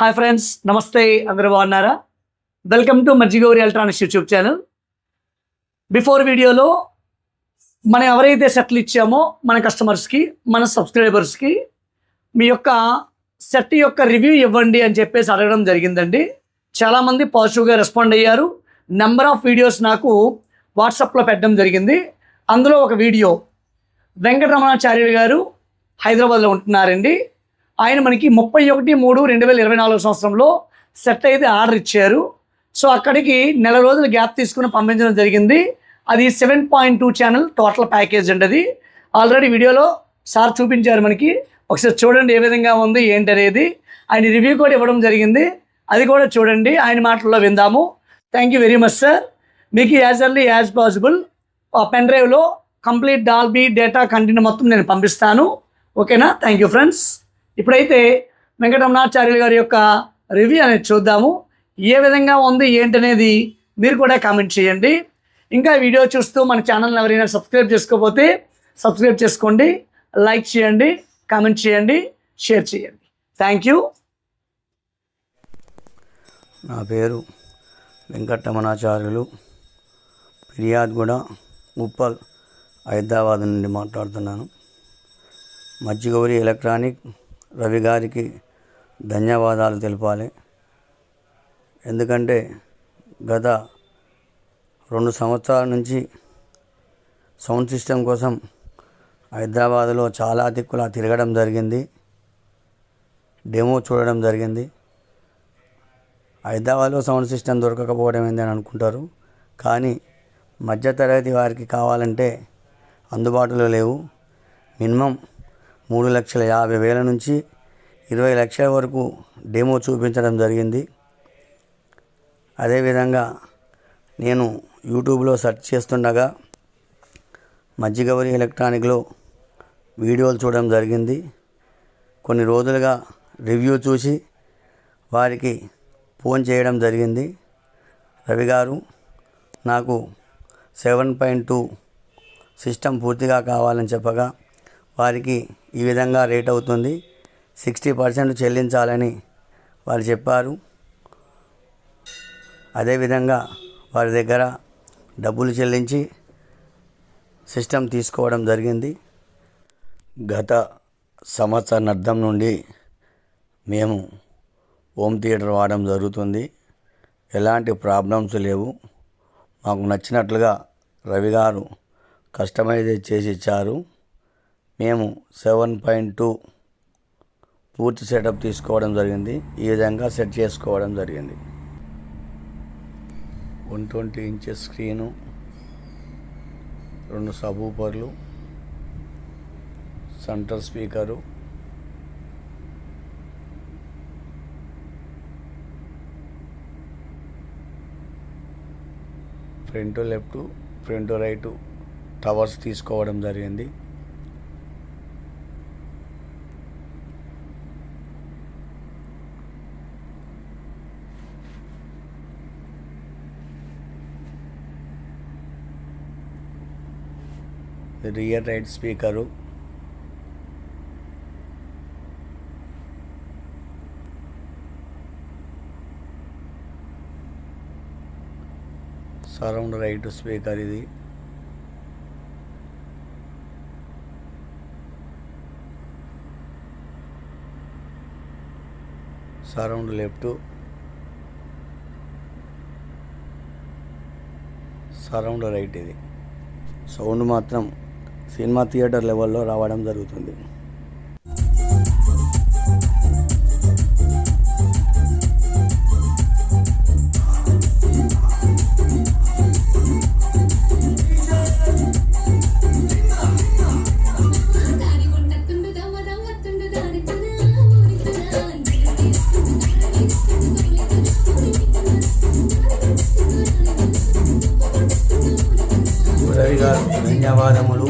Hi friends నమస్తే అందరూ బాగున్నారా? Welcome to Marjigauri electronics YouTube channel before వీడియోలో మనం ఎవరైతే సెట్లు ఇచ్చామో మన కస్టమర్స్కి మన సబ్స్క్రైబర్స్కి మీ యొక్క సెట్ యొక్క రివ్యూ ఇవ్వండి అని చెప్పేసి అడగడం జరిగిందండి. చాలామంది పాజిటివ్గా రెస్పాండ్ అయ్యారు. నెంబర్ ఆఫ్ వీడియోస్ నాకు వాట్సాప్లో పెట్టడం జరిగింది. అందులో ఒక వీడియో వెంకటరమణాచార్యులు గారు హైదరాబాద్లో ఉంటున్నారండి. ఆయన మనకి ముప్పై ఒకటి మూడు రెండు వేల ఇరవై నాలుగు సంవత్సరంలో సెట్ అయితే ఆర్డర్ ఇచ్చారు. సో అక్కడికి నెల రోజులు గ్యాప్ తీసుకుని పంపించడం జరిగింది. అది seven point two channel total package అండి అది. ఆల్రెడీ వీడియోలో సార్ చూపించారు మనకి. ఒకసారి చూడండి ఏ విధంగా ఉంది ఏంటి అనేది. ఆయన రివ్యూ కూడా ఇవ్వడం జరిగింది. అది కూడా చూడండి ఆయన మాటల్లో విందాము. Thank you very much sir మీకు as early as possible pen డ్రైవ్లో కంప్లీట్ డాల్బీ డేటా కంటెంట్ మొత్తం నేను పంపిస్తాను. ఓకేనా థ్యాంక్ యూ ఫ్రెండ్స్ ఇప్పుడైతే వెంకటరమణాచార్యులు గారి యొక్క రివ్యూ అనేది చూద్దాము. ఏ విధంగా ఉంది ఏంటనేది మీరు కూడా కామెంట్ చేయండి. ఇంకా వీడియో చూస్తూ మన ఛానల్ని ఎవరైనా సబ్స్క్రైబ్ చేసుకోకపోతే సబ్స్క్రైబ్ చేసుకోండి లైక్ చేయండి కామెంట్ చేయండి షేర్ చేయండి. థ్యాంక్ యూ నా పేరు వెంకటరమణాచార్యులు ఫిర్యాద్గూడ ఉప్పల్ హైదరాబాద్ నుండి మాట్లాడుతున్నాను. మజ్జిగౌరి ఎలక్ట్రానిక్ రవి గారికి ధన్యవాదాలు తెలపాలి. ఎందుకంటే గత రెండు సంవత్సరాల నుంచి సౌండ్ సిస్టమ్ కోసం హైదరాబాద్లో చాలా దిక్కులా తిరగడం జరిగింది. డెమో చూడడం జరిగింది. హైదరాబాద్లో సౌండ్ సిస్టమ్ దొరకకపోవడం ఏందని అనుకుంటారు. కానీ మధ్యతరగతి వారికి కావాలంటే అందుబాటులో లేవు. మినిమం మూడు లక్షల యాభై వేల నుంచి ఇరవై లక్షల వరకు డెమో చూపించడం జరిగింది. అదేవిధంగా నేను యూట్యూబ్లో సెర్చ్ చేస్తుండగా మజ్జిగవరి ఎలక్ట్రానిక్లో వీడియోలు చూడడం జరిగింది. కొన్ని రోజులుగా రివ్యూ చూసి వారికి ఫోన్ చేయడం జరిగింది. రవి గారు నాకు సెవెన్ పాయింట్ టూ సిస్టమ్ పూర్తిగా కావాలని చెప్పగా వారికి ఈ విధంగా రేట్ అవుతుంది. సిక్స్టీ పర్సెంట్ చెల్లించాలని వారు చెప్పారు. అదేవిధంగా వారి దగ్గర డబ్బులు చెల్లించి సిస్టమ్ తీసుకోవడం జరిగింది. గత సంవత్సరార్థం నుండి మేము హోమ్ థియేటర్ వాడడం జరుగుతుంది. ఎలాంటి ప్రాబ్లమ్స్ లేవు. మాకు నచ్చినట్లుగా రవి గారు కస్టమైజ్ చేసి ఇచ్చారు. మేము సెవెన్ పాయింట్ టూ పూర్తి సెటప్ తీసుకోవడం జరిగింది. ఈ విధంగా సెట్ చేసుకోవడం జరిగింది. వన్ ట్వంటీ ఇంచెస్ స్క్రీను రెండు సబూపర్లు centre speaker front left front right towers తీసుకోవడం జరిగింది. Rear right speaker. Surround right speaker ఇది. Surround left. సరౌండ్ రైట్ ఇది. సౌండ్ మాత్రం సినిమా థియేటర్ లెవెల్లో రావడం జరుగుతుంది. గారు ధన్యవాదములు.